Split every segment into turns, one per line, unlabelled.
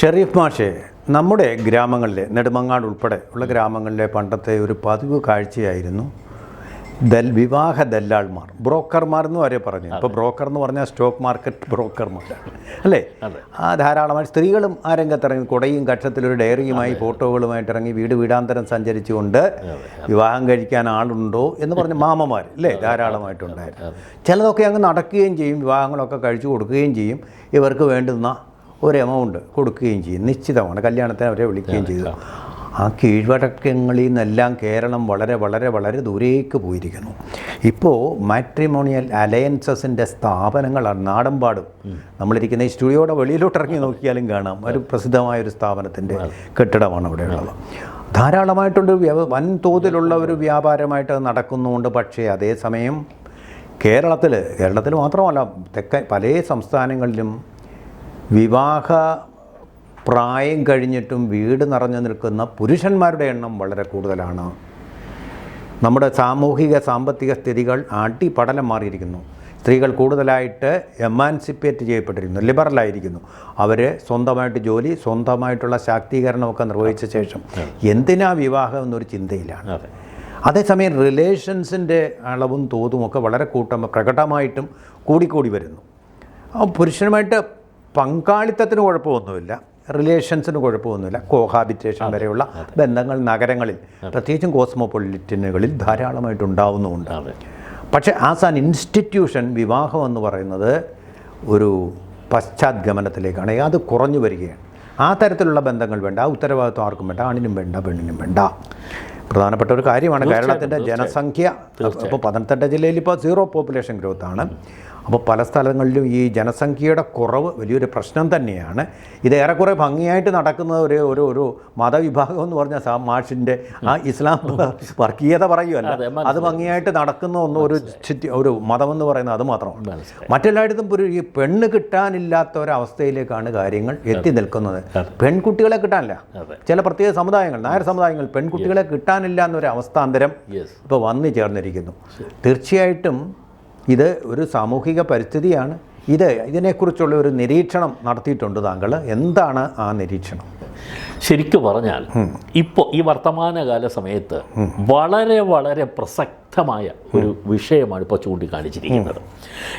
ഷെറീഫ് മാഷെ നമ്മുടെ ഗ്രാമങ്ങളിലെ നെടുമങ്ങാട് ഉൾപ്പെടെ ഉള്ള ഗ്രാമങ്ങളിലെ പണ്ടത്തെ ഒരു പതിവ് കാഴ്ചയായിരുന്നു ദൽ വിവാഹ ദല്ലാൾമാർ ബ്രോക്കർമാർ എന്ന് വരെ പറഞ്ഞു. അപ്പോൾ ബ്രോക്കർ എന്ന് പറഞ്ഞാൽ സ്റ്റോക്ക് മാർക്കറ്റ് ബ്രോക്കർമാരാണ് അല്ലേ? ആ ധാരാളമായി സ്ത്രീകളും ആ രംഗത്തിറങ്ങി കുടയും കക്ഷത്തിലൊരു ഡയറിയുമായി ഫോട്ടോകളുമായിട്ട് ഇറങ്ങി വീട് വീടാന്തരം സഞ്ചരിച്ചുകൊണ്ട് വിവാഹം കഴിക്കാൻ ആളുണ്ടോ എന്ന് പറഞ്ഞ മാമമാർ അല്ലേ? ധാരാളമായിട്ടുണ്ടായിരുന്നു. ചിലതൊക്കെ അങ്ങ് നടക്കുകയും ചെയ്യും വിവാഹങ്ങളൊക്കെ കഴിച്ചു കൊടുക്കുകയും ചെയ്യും. ഇവർക്ക് വേണ്ടുന്ന ഒരു എമൗണ്ട് കൊടുക്കുകയും ചെയ്യും. നിശ്ചിതമാണ്. കല്യാണത്തിന് അവരെ വിളിക്കുകയും ചെയ്തു. ആ. കീഴ്വഴക്കങ്ങളിൽ നിന്നെല്ലാം കേരളം വളരെ വളരെ വളരെ ദൂരേക്ക് പോയിരിക്കുന്നു. ഇപ്പോൾ മാട്രിമോണിയൽ അലയൻസസിന്റെ സ്ഥാപനങ്ങളാണ് നാടൻപാടും. നമ്മളിരിക്കുന്ന ഈ സ്റ്റുഡിയോയുടെ വെളിയിലോട്ട് ഇറങ്ങി നോക്കിയാലും കാണാം. ഒരു പ്രസിദ്ധമായ ഒരു സ്ഥാപനത്തിന്റെ കെട്ടിടമാണ് അവിടെയുള്ളത് ധാരാളമായിട്ടുണ്ട് വൻതോതിലുള്ള ഒരു വ്യാപാരമായിട്ട് നടക്കുന്നുണ്ട്. പക്ഷേ അതേസമയം കേരളത്തിൽ കേരളത്തിൽ മാത്രമല്ല തെക്കൻ പല സംസ്ഥാനങ്ങളിലും വിവാഹ പ്രായം കഴിഞ്ഞിട്ടും വീട് നിറഞ്ഞു നിൽക്കുന്ന പുരുഷന്മാരുടെ എണ്ണം വളരെ കൂടുതലാണ്. നമ്മുടെ സാമൂഹിക സാമ്പത്തിക സ്ഥിതികൾ അടിപടലം മാറിയിരിക്കുന്നു. സ്ത്രീകൾ കൂടുതലായിട്ട് എമാൻസിപ്പേറ്റ് ചെയ്യപ്പെട്ടിരിക്കുന്നു ലിബറലായിരിക്കുന്നു. അവർ സ്വന്തമായിട്ട് ജോലി സ്വന്തമായിട്ടുള്ള ശാക്തീകരണമൊക്കെ നിർവഹിച്ച ശേഷം എന്തിനാ വിവാഹം എന്നൊരു ചിന്തയിലാണ്. അതേസമയം റിലേഷൻസിന്റെ അളവും തോതും ഒക്കെ വളരെ കൂട്ടം പ്രകടമായിട്ടും കൂടിക്കൂടി വരുന്നു. പുരുഷനുമായിട്ട് പങ്കാളിത്തത്തിന് കുഴപ്പമൊന്നുമില്ല. റിലേഷൻസിന് കുഴപ്പമൊന്നുമില്ല. കോഹാബിറ്റേഷൻ വരെയുള്ള ബന്ധങ്ങൾ നഗരങ്ങളിൽ പ്രത്യേകിച്ചും കോസ്മോപൊളിറ്റനുകളിൽ ധാരാളമായിട്ട് ഉണ്ടാവുന്നുമുണ്ട് പക്ഷേ ആസ് ആൻ ഇൻസ്റ്റിറ്റ്യൂഷൻ വിവാഹം എന്ന് പറയുന്നത് ഒരു പശ്ചാത്ഗമനത്തിലേക്കാണ്. അത് കുറഞ്ഞു വരികയാണ്. ആ തരത്തിലുള്ള ബന്ധങ്ങൾ വേണ്ട. ആ ഉത്തരവാദിത്വം ആർക്കും വേണ്ട. ആണിനും വേണ്ട പെണ്ണിനും വേണ്ട. പ്രധാനപ്പെട്ട ഒരു കാര്യമാണ് കേരളത്തിന്റെ ജനസംഖ്യ. ഇപ്പോൾ പത്തനംതിട്ട ജില്ലയിൽ ഇപ്പോൾ സീറോ പോപ്പുലേഷൻ ഗ്രോത്ത് ആണ്. അപ്പോൾ പല സ്ഥലങ്ങളിലും ഈ ജനസംഖ്യയുടെ കുറവ് വലിയൊരു പ്രശ്നം തന്നെയാണ്. ഇത് ഏറെക്കുറെ ഭംഗിയായിട്ട് നടക്കുന്ന ഒരു ഒരു ഒരു മതവിഭാഗം എന്ന് പറഞ്ഞാൽ സാം മാഷിന്റെ ആ ഇസ്ലാം വർഗീയത പറയുമല്ല
അത്
ഭംഗിയായിട്ട് നടക്കുന്ന ഒന്ന് ഒരു ചുറ്റി ഒരു മതമെന്ന് പറയുന്നത് അത് മാത്രമാണ്. മറ്റെല്ലായിടത്തും ഒരു ഈ പെണ്ണ് കിട്ടാനില്ലാത്ത ഒരവസ്ഥയിലേക്കാണ് കാര്യങ്ങൾ എത്തി നിൽക്കുന്നത്. പെൺകുട്ടികളെ കിട്ടാനില്ല. ചില പ്രത്യേക സമുദായങ്ങൾ നായർ സമുദായങ്ങൾ പെൺകുട്ടികളെ കിട്ടാനില്ല എന്നൊരു അവസ്ഥാന്തരം ഇപ്പോൾ വന്നു ചേർന്നിരിക്കുന്നു. തീർച്ചയായിട്ടും ഇത് ഒരു സാമൂഹിക പരിസ്ഥിതിയാണ്. ഇത് ഇതിനെക്കുറിച്ചുള്ള ഒരു നിരീക്ഷണം നടത്തിയിട്ടുണ്ട് താങ്കൾ എന്താണ് ആ നിരീക്ഷണം?
ശരിക്കു പറഞ്ഞാൽ ഇപ്പോൾ ഈ വർത്തമാനകാല സമയത്ത് വളരെ വളരെ പ്രസക്തമായ ഒരു വിഷയമാണ് ഇപ്പോൾ ചൂണ്ടിക്കാണിച്ചിരിക്കുന്നത്.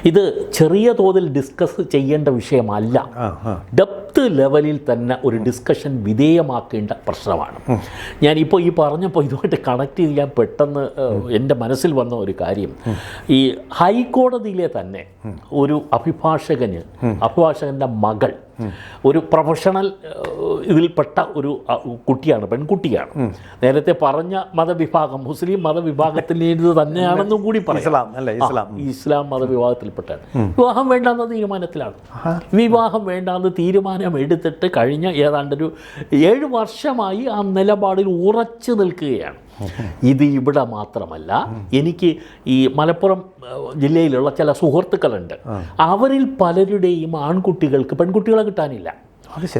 ഇത് ചെറിയ തോതിൽ ഡിസ്കസ് ചെയ്യേണ്ട വിഷയമല്ല. ഡെപ്ത് ലെവലിൽ തന്നെ ഒരു ഡിസ്കഷൻ വിധേയമാക്കേണ്ട പ്രശ്നമാണ്. ഞാൻ ഞാനിപ്പോൾ ഈ പറഞ്ഞപ്പോൾ ഇതുമായിട്ട് കണക്ട് ചെയ്യാൻ പെട്ടെന്ന് എന്റെ മനസ്സിൽ വന്ന ഒരു കാര്യം. ഈ ഹൈക്കോടതിയിലെ തന്നെ ഒരു അഭിഭാഷകന് അഭിഭാഷകന്റെ മകൾ ഒരു പ്രൊഫഷണൽ ഇതിൽപ്പെട്ട ഒരു കുട്ടിയാണ് പെൺകുട്ടിയാണ്. നേരത്തെ പറഞ്ഞ മതവിഭാഗം മുസ്ലിം മതവിഭാഗത്തിലേത് തന്നെയാണെന്നും കൂടി പറയാം.
ഇസ്ലാം
മതവിഭാഗത്തിൽപ്പെട്ടാണ് വിവാഹം വേണ്ടാന്ന തീരുമാനത്തിലാണ്. വിവാഹം വേണ്ടാന്ന് തീരുമാനം എടുത്തിട്ട് കഴിഞ്ഞ ഏതാണ്ടൊരു ഏഴ് വർഷമായി ആ നിലപാടിൽ ഉറച്ചു നിൽക്കുകയാണ്. ഇത് ഇവിടെ മാത്രമല്ല എനിക്ക് ഈ മലപ്പുറം ജില്ലയിലുള്ള ചില സുഹൃത്തുക്കളുണ്ട്. അവരിൽ പലരുടെയും ആൺകുട്ടികൾക്ക് പെൺകുട്ടികളെ കിട്ടാനില്ല.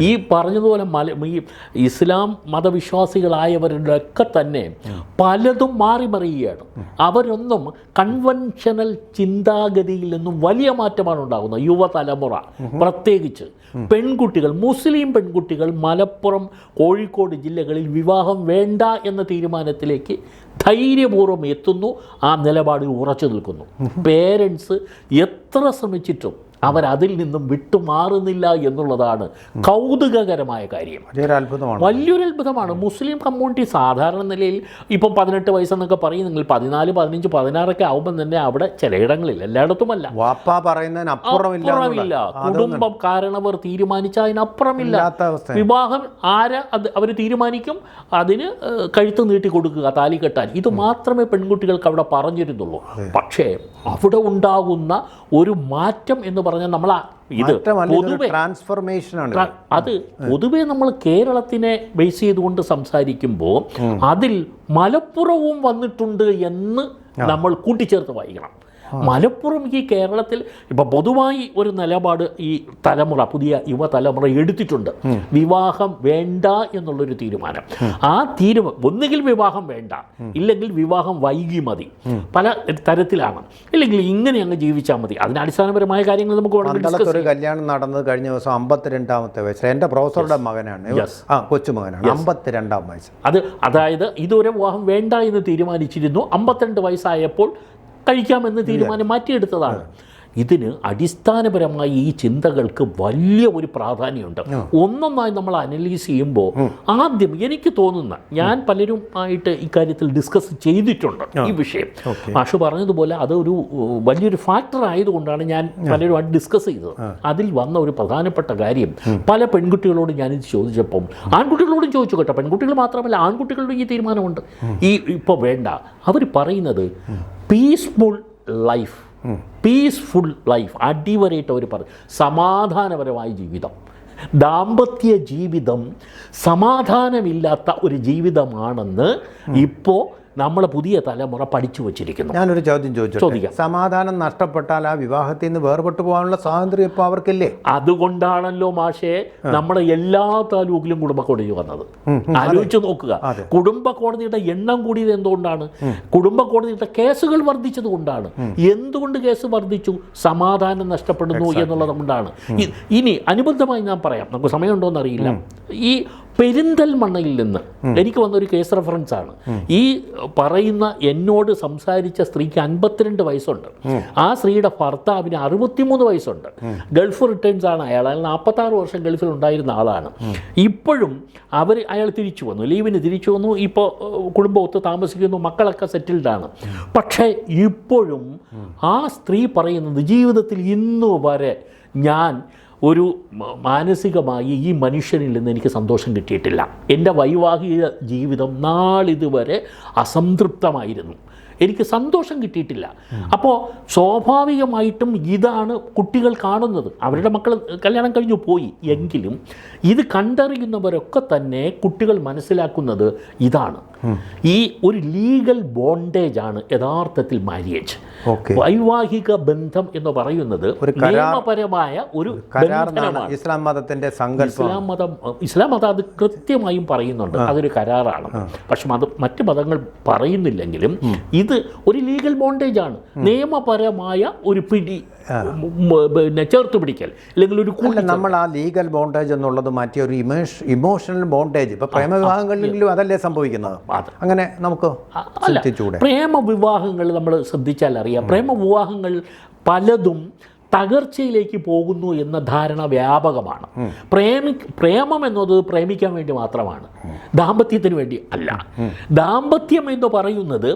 ഈ പറഞ്ഞതുപോലെ മല ഈ ഇസ്ലാം മതവിശ്വാസികളായവരുടെ ഒക്കെ തന്നെ പലതും മാറി മറിയുകയാണ്. അവരൊന്നും കൺവെൻഷനൽ ചിന്താഗതിയിൽ നിന്നും വലിയ മാറ്റമാണ് ഉണ്ടാകുന്നത്. യുവതലമുറ പ്രത്യേകിച്ച് പെൺകുട്ടികൾ മുസ്ലിം പെൺകുട്ടികൾ മലപ്പുറം കോഴിക്കോട് ജില്ലകളിൽ വിവാഹം വേണ്ട എന്ന തീരുമാനത്തിലേക്ക് ധൈര്യപൂർവം എത്തുന്നു. ആ നിലപാടിൽ ഉറച്ചു നിൽക്കുന്നു. പേരൻസ് എത്ര ശ്രമിച്ചിട്ടും അവരതിൽ നിന്നും വിട്ടുമാറുന്നില്ല എന്നുള്ളതാണ് കൗതുകകരമായ കാര്യം.
അത്ഭുതമാണ്
വലിയൊരു അത്ഭുതമാണ് മുസ്ലിം കമ്മ്യൂണിറ്റി സാധാരണ നിലയിൽ ഇപ്പം പതിനെട്ട് വയസ്സെന്നൊക്കെ പറയും. നിങ്ങൾ പതിനാല് പതിനഞ്ച് പതിനാറൊക്കെ ആവുമ്പം തന്നെ അവിടെ ചിലയിടങ്ങളിൽ എല്ലായിടത്തുമല്ല.
വാപ്പ
അപ്പുറമില്ല. കുടുംബം കാരണവർ തീരുമാനിച്ച അതിനപ്പുറമില്ല വിവാഹം ആര് അത് അവർ തീരുമാനിക്കും? അതിന് കഴുത്ത് നീട്ടി കൊടുക്കുക താലി കെട്ടാൻ. ഇത് മാത്രമേ പെൺകുട്ടികൾക്ക് അവിടെ പറഞ്ഞിരുന്നുള്ളൂ. പക്ഷേ അവിടെ ഉണ്ടാകുന്ന ഒരു മാറ്റം എന്ന് പറഞ്ഞാൽ നമ്മൾ ഇത് പൊതുവെ
ട്രാൻസ്ഫർമേഷനാണ്
അത് പൊതുവെ നമ്മൾ കേരളത്തിനെ ബേസ് ചെയ്തുകൊണ്ട് സംസാരിക്കുമ്പോൾ അതിൽ മലപ്പുറവും വന്നിട്ടുണ്ട് എന്ന് നമ്മൾ കൂട്ടിച്ചേർത്ത് വായിക്കണം. മലപ്പുറം ഈ കേരളത്തിൽ ഇപ്പൊ പൊതുവായി ഒരു നിലപാട് ഈ തലമുറ പുതിയ യുവതലമുറ എടുത്തിട്ടുണ്ട്. വിവാഹം വേണ്ട എന്നുള്ളൊരു തീരുമാനം. ആ തീരുമാനം ഒന്നുകിൽ വിവാഹം വേണ്ട ഇല്ലെങ്കിൽ വിവാഹം വൈകി മതി. പല തരത്തിലാണ്. ഇല്ലെങ്കിൽ ഇങ്ങനെ അങ്ങ് ജീവിച്ചാൽ മതി. അതിന് അടിസ്ഥാനപരമായ കാര്യങ്ങൾ നമുക്ക്
ഒരു കല്യാണം നടന്നത് കഴിഞ്ഞ ദിവസം അമ്പത്തിരണ്ടാമത്തെ വയസ്സ് എന്റെ പ്രൊഫസറുടെ മകനാണ്. ആ കൊച്ചുമകനാണ്. അമ്പത്തിരണ്ടാം വയസ്സ്
അത് അതായത് ഇതുവരെ വിവാഹം വേണ്ട എന്ന് തീരുമാനിച്ചിരുന്നു. അമ്പത്തിരണ്ട് വയസ്സായപ്പോൾ കഴിക്കാമെന്ന് തീരുമാനം മാറ്റിയെടുത്തതാണ്. ഇതിന് അടിസ്ഥാനപരമായി ഈ ചിന്തകൾക്ക് വലിയ ഒരു പ്രാധാന്യമുണ്ട്. ഒന്നൊന്നായി നമ്മൾ അനലൈസ് ചെയ്യുമ്പോൾ ആദ്യം എനിക്ക് തോന്നുന്ന ഞാൻ പലരും ആയിട്ട് ഇക്കാര്യത്തിൽ ഡിസ്കസ് ചെയ്തിട്ടുണ്ട് ഈ വിഷയം. ആഷു പറഞ്ഞതുപോലെ അതൊരു വലിയൊരു ഫാക്ടർ ആയതുകൊണ്ടാണ് ഞാൻ പലരുമായിട്ട് ഡിസ്കസ് ചെയ്തത്. അതിൽ വന്ന ഒരു പ്രധാനപ്പെട്ട കാര്യം പല പെൺകുട്ടികളോട് ഞാനിത് ചോദിച്ചപ്പം ആൺകുട്ടികളോടും ചോദിച്ചു കേട്ടോ. പെൺകുട്ടികൾ മാത്രമല്ല ആൺകുട്ടികളുടെ ഈ തീരുമാനമുണ്ട്. ഈ ഇപ്പോൾ വേണ്ട. അവർ പറയുന്നത് പീസ്ഫുൾ ലൈഫ് പീസ്ഫുൾ ലൈഫ് അടിവരയിട്ട് അവർ പറയും. സമാധാനപരമായ ജീവിതം. ദാമ്പത്യ ജീവിതം സമാധാനമില്ലാത്ത ഒരു ജീവിതമാണെന്ന് ഇപ്പോൾ നമ്മളെ പുതിയ തലമുറ പഠിച്ചു വച്ചിരിക്കുന്നു.
ഞാനൊരു ചോദ്യം ചോദിച്ചു
ചോദിക്കാം.
സമാധാനം നഷ്ടപ്പെട്ടാൽ ആ വിവാഹത്തിൽ നിന്ന് വേർപെട്ടു പോകാനുള്ള സ്വാതന്ത്ര്യം ഇപ്പോൾ അവർക്കില്ലേ?
അതുകൊണ്ടാണല്ലോ മാഷേ നമ്മുടെ എല്ലാ താലൂക്കിലും കുടുംബ കോടതി വന്നത് ആലോചിച്ച് നോക്കുക. കുടുംബ കോടതിയുടെ എണ്ണം കൂടിയത് എന്തുകൊണ്ടാണ്? കുടുംബ കോടതിയുടെ കേസുകൾ വർദ്ധിച്ചത് കൊണ്ടാണ്. എന്തുകൊണ്ട് കേസ് വർദ്ധിച്ചു? സമാധാനം നഷ്ടപ്പെടുന്നു എന്നുള്ളത് കൊണ്ടാണ് ഇനി അനുബന്ധമായി ഞാൻ പറയാം. നമുക്ക് സമയമുണ്ടോ എന്നറിയില്ല ഈ പെരിന്തൽമണ്ണയിൽ നിന്ന് എനിക്ക് വന്നൊരു കേസ് റെഫറൻസ് ആണ്. ഈ പറയുന്ന എന്നോട് സംസാരിച്ച സ്ത്രീക്ക് അൻപത്തിരണ്ട് വയസ്സുണ്ട്. ആ സ്ത്രീയുടെ ഭർത്താവിന് അറുപത്തിമൂന്ന് വയസ്സുണ്ട്. ഗൾഫ് റിട്ടേൺസ് ആണ് അയാൾ. അയാൾ നാൽപ്പത്താറ് വർഷം ഗൾഫിൽ ഉണ്ടായിരുന്ന ആളാണ്. ഇപ്പോഴും അവർ അയാൾ തിരിച്ചു വന്നു. ലീവിന് തിരിച്ചു വന്നു. ഇപ്പോൾ കുടുംബം ഒത്ത് താമസിക്കുന്നു. മക്കളൊക്കെ സെറ്റിൽഡ് ആണ്. പക്ഷേ ഇപ്പോഴും ആ സ്ത്രീ പറയുന്നത് ജീവിതത്തിൽ ഇന്നു വരെ ഞാൻ ഒരു മാനസികമായി ഈ മനുഷ്യനിൽ നിന്ന് എനിക്ക് സന്തോഷം കിട്ടിയിട്ടില്ല. എന്റെ വൈവാഹിക ജീവിതം നാളിതുവരെ അസംതൃപ്തമായിരുന്നു. എനിക്ക് സന്തോഷം കിട്ടിയിട്ടില്ല. അപ്പോൾ സ്വാഭാവികമായിട്ടും ഇതാണ് കുട്ടികൾ കാണുന്നത്. അവരുടെ മക്കൾ കല്യാണം കഴിഞ്ഞു പോയി. എങ്കിലും ഇത് കണ്ടറിയുന്നവരൊക്കെ തന്നെ കുട്ടികൾ മനസ്സിലാക്കുന്നത് ഇതാണ്. ഈ ഒരു ലീഗൽ ബോണ്ടേജ് ആണ് യഥാർത്ഥത്തിൽ മാര്യേജ്. വൈവാഹിക ബന്ധം എന്ന് പറയുന്നത്
ഒരു
നിയമപരമായ ഒരു
ഇസ്ലാം മതത്തിന്റെ
ഇസ്ലാം മതം ഇസ്ലാം മതം അത് കൃത്യമായും പറയുന്നുണ്ട്. അതൊരു കരാറാണ്. പക്ഷെ മതം മറ്റു മതങ്ങൾ പറയുന്നില്ലെങ്കിലും ഇത് ഒരു ലീഗൽ ബോണ്ടേജ് ആണ് നിയമപരമായ ഒരു പിടി പിന്നെ ചേർത്ത് പിടിക്കൽ അല്ലെങ്കിൽ ഒരു കൂടുതൽ
നമ്മൾ ആ ലീഗൽ ബോണ്ടേജ് എന്നുള്ളത് മാറ്റി ഒരു ഇമോഷ ഇമോഷണൽ ബോണ്ടേജ്. ഇപ്പൊ പ്രേമവിവാഹങ്ങളിലും അതല്ലേ സംഭവിക്കുന്നത്? അങ്ങനെ നമുക്ക്
അല്ല
ചിന്തിച്ചൂടെ
പ്രേമ വിവാഹങ്ങൾ നമ്മൾ ശ്രദ്ധിച്ചാൽ അറിയാം പ്രേമ വിവാഹങ്ങൾ പലതും തകർച്ചയിലേക്ക് പോകുന്നു എന്ന ധാരണ വ്യാപകമാണ്. പ്രേമി പ്രേമം എന്നത് പ്രേമിക്കാൻ വേണ്ടി മാത്രമാണ്. ദാമ്പത്യത്തിന് വേണ്ടി അല്ല. ദാമ്പത്യം എന്ന് പറയുന്നത്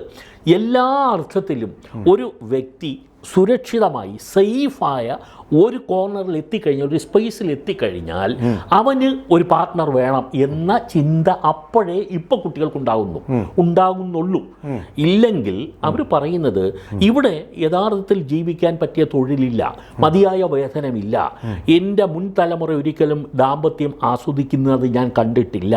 എല്ലാ അർത്ഥത്തിലും ഒരു വ്യക്തി സുരക്ഷിതമായി സേഫായ ഒരു കോർണറിൽ എത്തിക്കഴിഞ്ഞാൽ ഒരു സ്പേസിൽ എത്തിക്കഴിഞ്ഞാൽ അവന് ഒരു പാർട്ട്ണർ വേണം എന്ന ചിന്ത അപ്പോഴേ ഇപ്പൊ കുട്ടികൾക്കുണ്ടാകുന്നു ഉണ്ടാകുന്നുള്ളൂ. ഇല്ലെങ്കിൽ അവർ പറയുന്നത് ഇവിടെ യഥാർത്ഥത്തിൽ ജീവിക്കാൻ പറ്റിയ തൊഴിലില്ല മതിയായ വേതനമില്ല. എന്റെ മുൻ തലമുറ ഒരിക്കലും ദാമ്പത്യം ആസ്വദിക്കുന്നത് ഞാൻ കണ്ടിട്ടില്ല.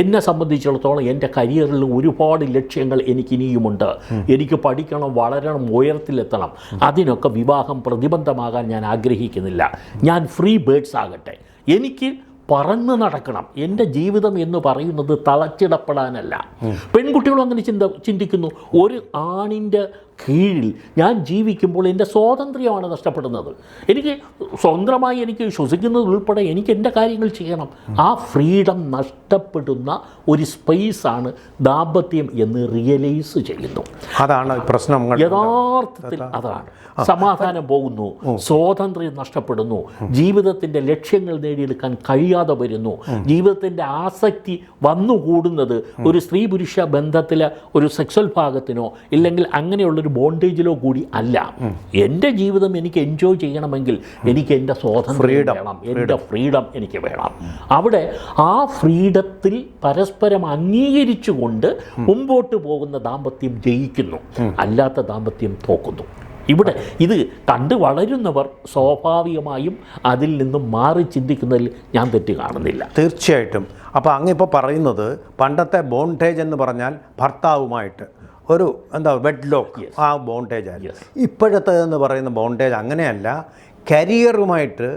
എന്നെ സംബന്ധിച്ചിടത്തോളം എന്റെ കരിയറിൽ ഒരുപാട് ലക്ഷ്യങ്ങൾ എനിക്ക് ഇനിയുമുണ്ട് എനിക്ക് പഠിക്കണം വളരണം ഉയരത്തിലെത്തണം. അതിനൊക്കെ വിവാഹം പ്രതിബന്ധമാകാൻ ഞാൻ ആഗ്രഹിക്കുന്നില്ല. ഞാൻ ഫ്രീ ബേഡ്സ് ആകട്ടെ. എനിക്ക് പറന്ന് നടക്കണം. എന്റെ ജീവിതം എന്ന് പറയുന്നത് തളച്ചിടപ്പെടാനല്ല. പെൺകുട്ടികളും അങ്ങനെ ചിന്ത ചിന്തിക്കുന്നു. ഒരു ആണിന്റെ കീഴിൽ ഞാൻ ജീവിക്കുമ്പോൾ എന്റെ സ്വാതന്ത്ര്യമാണ് നഷ്ടപ്പെടുന്നത്. എനിക്ക് സ്വതന്ത്രമായി എനിക്ക് ശ്വസിക്കുന്നത് ഉൾപ്പെടെ എനിക്ക് എന്റെ കാര്യങ്ങൾ ചെയ്യണം. ആ ഫ്രീഡം നഷ്ടപ്പെടുന്ന ഒരു സ്പേസാണ് ദാമ്പത്യം എന്ന് റിയലൈസ് ചെയ്യുന്നു.
അതാണ് പ്രശ്നം
യഥാർത്ഥത്തിൽ അതാണ്. സമാധാനം പോകുന്നു സ്വാതന്ത്ര്യം നഷ്ടപ്പെടുന്നു ജീവിതത്തിന്റെ ലക്ഷ്യങ്ങൾ നേടിയെടുക്കാൻ കഴിയാതെ വരുന്നു ജീവിതത്തിന്റെ ആസക്തി വന്നുകൂടുന്നത് ഒരു സ്ത്രീ പുരുഷ ബന്ധത്തിലെ ഒരു സെക്സ്വൽ ഭാഗത്തിനോ ഇല്ലെങ്കിൽ അങ്ങനെയുള്ളൊരു ബോണ്ടേജിലോ കൂടി അല്ല. എന്റെ ജീവിതം എനിക്ക് എൻജോയ് ചെയ്യണമെങ്കിൽ എനിക്ക് എന്റെ സ്വാതന്ത്ര്യം വേണം. എന്റെ ഫ്രീഡം എനിക്ക് വേണം. അവിടെ ആ ഫ്രീഡത്തിൽ പരസ്പരം അംഗീകരിച്ചുകൊണ്ട് മുമ്പോട്ട് പോകുന്ന ദാമ്പത്യം ജയിക്കുന്നു. അല്ലാത്ത ദാമ്പത്യം തോക്കുന്നു. ഇവിടെ ഇത് കണ്ട് വളരുന്നവർ സ്വാഭാവികമായും അതിൽ നിന്നും മാറി ചിന്തിക്കുന്നതിൽ ഞാൻ തെറ്റ് കാണുന്നില്ല.
തീർച്ചയായിട്ടും. അപ്പോൾ അങ്ങിപ്പോൾ പറയുന്നത് പണ്ടത്തെ ബോണ്ടേജ് എന്ന് പറഞ്ഞാൽ ഭർത്താവുമായിട്ട്. ഒരു എന്താ വെഡ് ലോക്ക് ആ ബോണ്ടേജ് ആയിരുന്നു. ഇപ്പോഴത്തെ എന്ന് പറയുന്ന ബോണ്ടേജ് അങ്ങനെയല്ല കരിയറുമായിട്ട്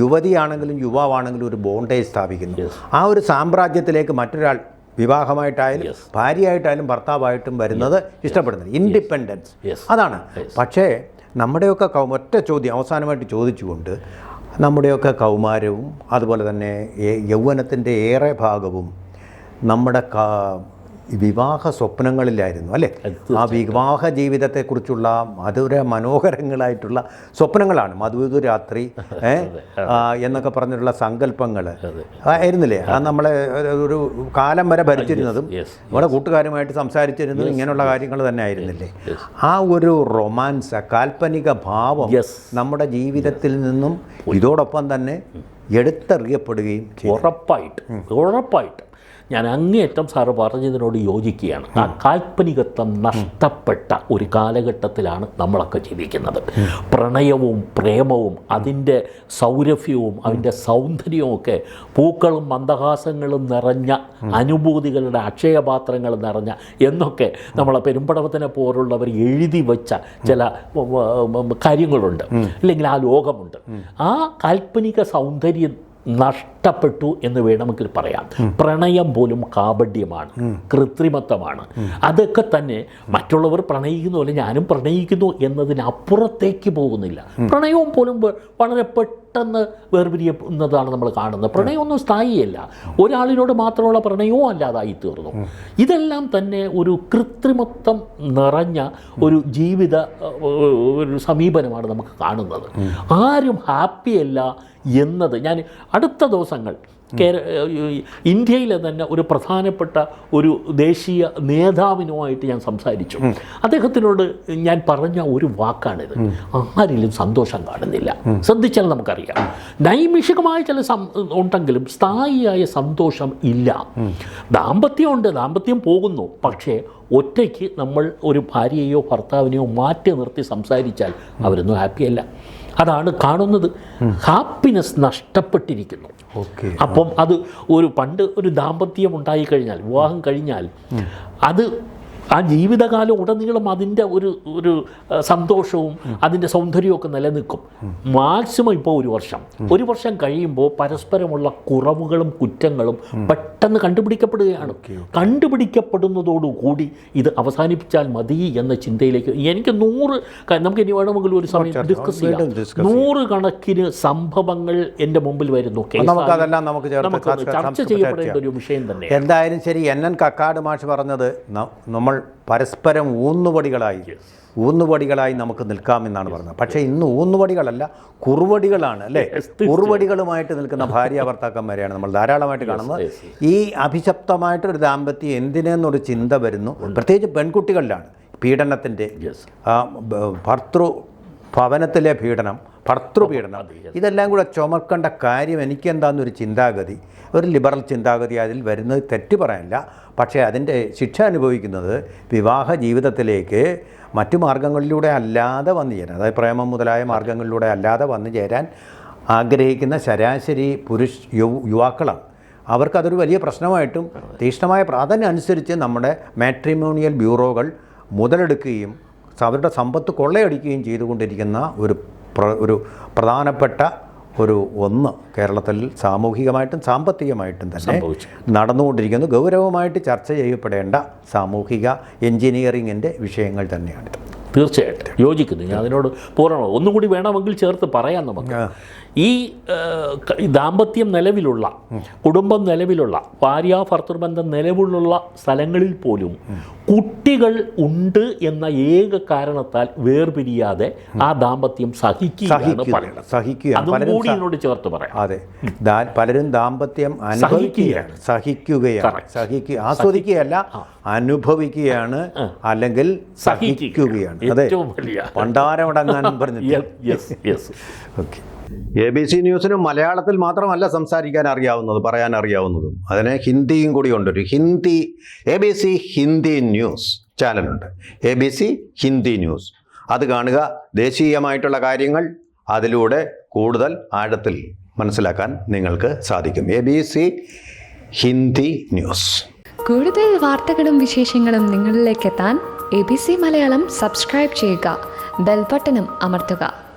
യുവതിയാണെങ്കിലും യുവാവാണെങ്കിലും ഒരു ബോണ്ടേജ് സ്ഥാപിക്കുന്നു. ആ ഒരു സാമ്രാജ്യത്തിലേക്ക് മറ്റൊരാൾ വിവാഹമായിട്ടായാലും ഭാര്യയായിട്ടായാലും ഭർത്താവായിട്ടും വരുന്നത് ഇഷ്ടപ്പെടുന്നത് ഇൻഡിപെൻഡൻസ് അതാണ്. പക്ഷേ നമ്മുടെയൊക്കെ ഒറ്റ ചോദ്യം അവസാനമായിട്ട് ചോദിച്ചുകൊണ്ട് നമ്മുടെയൊക്കെ കൗമാരവും അതുപോലെ തന്നെ യൗവനത്തിന്റെ ഏറെ ഭാഗവും നമ്മുടെ വിവാഹ സ്വപ്നങ്ങളിലായിരുന്നു അല്ലേ? ആ വിവാഹ ജീവിതത്തെക്കുറിച്ചുള്ള മധുര മനോഹരങ്ങളായിട്ടുള്ള സ്വപ്നങ്ങളാണ്. മധുവിധു രാത്രി എന്നൊക്കെ പറഞ്ഞിട്ടുള്ള സങ്കല്പങ്ങൾ ആയിരുന്നില്ലേ? അത് നമ്മളെ ഒരു- കാലം വരെ ഭരിച്ചിരുന്നതും നമ്മുടെ കൂട്ടുകാരുമായിട്ട് സംസാരിച്ചിരുന്നതും ഇങ്ങനെയുള്ള കാര്യങ്ങൾ തന്നെ ആയിരുന്നില്ലേ? ആ ഒരു റൊമാൻസ് കാൽപ്പനിക ഭാവം നമ്മുടെ ജീവിതത്തിൽ നിന്നും ഇതോടൊപ്പം തന്നെ എടുത്തെറിയപ്പെടുകയും
ഉറപ്പായിട്ട് ഉറപ്പായിട്ട്. ഞാൻ അങ്ങേയറ്റം സാറ് പറഞ്ഞതിനോട് യോജിക്കുകയാണ്. ആ കാൽപ്പനികത്വം നഷ്ടപ്പെട്ട ഒരു കാലഘട്ടത്തിലാണ് നമ്മളൊക്കെ ജീവിക്കുന്നത്. പ്രണയവും പ്രേമവും അതിന്റെ സൗരഭ്യവും അതിന്റെ സൗന്ദര്യവും ഒക്കെ പൂക്കളും മന്ദഹാസങ്ങളും നിറഞ്ഞ അനുഭൂതികളുടെ അക്ഷയപാത്രങ്ങൾ നിറഞ്ഞ എന്നൊക്കെ നമ്മളെ പെരുമ്പടവത്തിനെ പോലുള്ളവർ എഴുതി വെച്ച ചില കാര്യങ്ങളുണ്ട്. അല്ലെങ്കിൽ ആ ലോകമുണ്ട്. ആ കാൽപ്പനിക സൗന്ദര്യം നഷ്ടപ്പെട്ടു എന്ന് വേണമെങ്കിൽ പറയാം. പ്രണയം പോലും കാപഡ്യമാണ് കൃത്രിമത്വമാണ്. അതൊക്കെ തന്നെ മറ്റുള്ളവർ പ്രണയിക്കുന്നു അല്ലെ ഞാനും പ്രണയിക്കുന്നു എന്നതിനപ്പുറത്തേക്ക് പോകുന്നില്ല. പ്രണയവും പോലും വളരെ പെട്ടെന്ന് വേർപിരിയുന്നതാണ് നമ്മൾ കാണുന്നത്. പ്രണയമൊന്നും സ്ഥായിയല്ല. ഒരാളിനോട് മാത്രമുള്ള പ്രണയവും അല്ലാതായി തീർന്നു. ഇതെല്ലാം തന്നെ ഒരു കൃത്രിമത്വം നിറഞ്ഞ ഒരു ജീവിത ഒരു സമീപനമാണ് നമുക്ക് കാണുന്നത്. ആരും ഹാപ്പിയല്ല എന്നത്. ഞാൻ അടുത്ത ദിവസങ്ങൾ കേര ഇന്ത്യയിലെ തന്നെ ഒരു പ്രധാനപ്പെട്ട ഒരു ദേശീയ നേതാവിനുമായിട്ട് ഞാൻ സംസാരിച്ചു. അദ്ദേഹത്തിനോട് ഞാൻ പറഞ്ഞ ഒരു വാക്കാണിത്. ആരിലും സന്തോഷം കാണുന്നില്ല. ശ്രദ്ധിച്ചാൽ നമുക്കറിയാം. നൈമിഷികമായ ചില സം ഉണ്ടെങ്കിലും സ്ഥായിയായ സന്തോഷം ഇല്ല. ദാമ്പത്യമുണ്ട് ദാമ്പത്യം പോകുന്നു. പക്ഷേ ഒറ്റയ്ക്ക് നമ്മൾ ഒരു ഭാര്യയെയോ ഭർത്താവിനെയോ മാറ്റി നിർത്തി സംസാരിച്ചാൽ അവരൊന്നും ഹാപ്പിയല്ല. അതാണ് കാണുന്നത്. ഹാപ്പിനെസ് നഷ്ടപ്പെട്ടിരിക്കുന്നു.
ഓക്കെ.
അപ്പം അത് ഒരു പണ്ട് ഒരു ദാമ്പത്യം ഉണ്ടായി കഴിഞ്ഞാൽ വിവാഹം കഴിഞ്ഞാൽ അത് ആ ജീവിതകാലം ഉടനീളം അതിന്റെ ഒരു ഒരു സന്തോഷവും അതിന്റെ സൗന്ദര്യമൊക്കെ നിലനിൽക്കും. മാക്സിമം ഇപ്പോൾ ഒരു വർഷം. ഒരു വർഷം കഴിയുമ്പോൾ പരസ്പരമുള്ള കുറവുകളും കുറ്റങ്ങളും പെട്ടെന്ന് കണ്ടുപിടിക്കപ്പെടുകയാണ്. കണ്ടുപിടിക്കപ്പെടുന്നതോടുകൂടി ഇത് അവസാനിപ്പിച്ചാൽ മതി എന്ന ചിന്തയിലേക്ക് എനിക്ക് നൂറ് നമുക്ക് ഇനി വേണമെങ്കിൽ ഒരു സമയം ഡിസ്കസ് ചെയ്യാം. നൂറ് കണക്കിന് സംഭവങ്ങൾ എന്റെ മുമ്പിൽ വരുന്നു.
നമുക്ക് ചർച്ച
ചെയ്യപ്പെടേണ്ട ഒരു വിഷയം തന്നെ
എന്തായാലും ശരി എൻ എൻ കക്കാട് മാഷ് പറഞ്ഞത് നമ്മൾ പരസ്പരം ഊന്നുപടികളായി ഊന്നുപടികളായി നമുക്ക് നിൽക്കാമെന്നാണ് പറഞ്ഞത്. പക്ഷേ ഇന്ന് ഊന്നുപടികളല്ല കുറുവടികളാണ് അല്ലേ? കുറുവടികളുമായിട്ട് നിൽക്കുന്ന ഭാര്യ ഭർത്താക്കന്മാരെയാണ് നമ്മൾ ധാരാളമായിട്ട് കാണുന്നത്. ഈ അഭിശപ്തമായിട്ടൊരു ദാമ്പത്യം എന്തിനെന്നൊരു ചിന്ത വരുന്നു. പ്രത്യേകിച്ച് പെൺകുട്ടികളിലാണ്. പീഡനത്തിന്റെ ഭർത്തൃ ഭവനത്തിലെ പീഡനം ഭർത്തൃപീഡനം ഇതെല്ലാം കൂടെ ചുമക്കേണ്ട കാര്യം എനിക്കെന്താന്നൊരു ചിന്താഗതി. ഒരു ലിബറൽ ചിന്താഗതി അതിൽ വരുന്നത് തെറ്റ് പറയാനില്ല. പക്ഷേ അതിന്റെ ശിക്ഷ അനുഭവിക്കുന്നത് വിവാഹ ജീവിതത്തിലേക്ക് മറ്റു മാർഗങ്ങളിലൂടെ അല്ലാതെ വന്നു ചേരാൻ അതായത് പ്രേമം മുതലായ മാർഗങ്ങളിലൂടെ അല്ലാതെ വന്നു ചേരാൻ ആഗ്രഹിക്കുന്ന ശരാശരി പുരുഷ യുവാക്കളാണ്. അവർക്കതൊരു വലിയ പ്രശ്നമായിട്ടും തീക്ഷ്ണമായ പ്രാധാന്യം അതിനനുസരിച്ച് നമ്മുടെ മാട്രിമോണിയൽ ബ്യൂറോകൾ മുതലെടുക്കുകയും അവരുടെ സമ്പത്ത് കൊള്ളയടിക്കുകയും ചെയ്തുകൊണ്ടിരിക്കുന്ന ഒരു പ്ര- ഒരു പ്രധാനപ്പെട്ട ഒരു ഒന്ന് കേരളത്തിൽ സാമൂഹികമായിട്ടും സാമ്പത്തികമായിട്ടും തന്നെ. നടന്നുകൊണ്ടിരിക്കുന്നു. ഗൗരവമായിട്ട് ചർച്ച ചെയ്യപ്പെടേണ്ട സാമൂഹിക എഞ്ചിനീയറിങ്ങിന്റെ വിഷയങ്ങൾ തന്നെയാണിത്.
തീർച്ചയായിട്ടും. യോജിക്കുന്നു. ഞാൻ അതിനോട് പൂർണമാണ് ഒന്നും കൂടി വേണമെങ്കിൽ ചേർത്ത് പറയാം നമുക്ക്. ഈ ദാമ്പത്യം നിലവിലുള്ള കുടുംബം നിലവിലുള്ള ഭാര്യ ഭർത്തൃബന്ധം നിലവിലുള്ള സ്ഥലങ്ങളിൽ പോലും കുട്ടികൾ ഉണ്ട് എന്ന ഏക കാരണത്താൽ വേർപിരിയാതെ ആ ദാമ്പത്യം സഹിക്കുകയാണ് കൂടി എന്നോട് ചേർത്ത് പറയാം.
അതെ. പലരും ദാമ്പത്യം അനുഭവിക്കുകയാണ്. സഹിക്കുകയാണ്. സഹിക്കുക ആസ്വദിക്കുകയല്ല അനുഭവിക്കുകയാണ് അല്ലെങ്കിൽ സഹിക്കുകയാണ്. അതെ.
Yes yes
okay A B C ന്യൂസിന് മലയാളത്തിൽ മാത്രമല്ല സംസാരിക്കാൻ അറിയാവുന്നത് പറയാൻ അറിയാവുന്നതും. അതിന് ഹിന്ദിയും കൂടി ഉണ്ട്. ഒരു Hindi A B C Hindi news ചാനലുണ്ട്. A B C Hindi news. അത് കാണുക. ദേശീയമായിട്ടുള്ള കാര്യങ്ങൾ അതിലൂടെ കൂടുതൽ ആഴത്തിൽ മനസ്സിലാക്കാൻ നിങ്ങൾക്ക് സാധിക്കും. A B C Hindi news.
കൂടുതൽ വാർത്തകളും വിശേഷങ്ങളും നിങ്ങളിലേക്ക് എത്താൻ A B C Malayalam subscribe ചെയ്യുക. ബെൽബട്ടനും അമർത്തുക.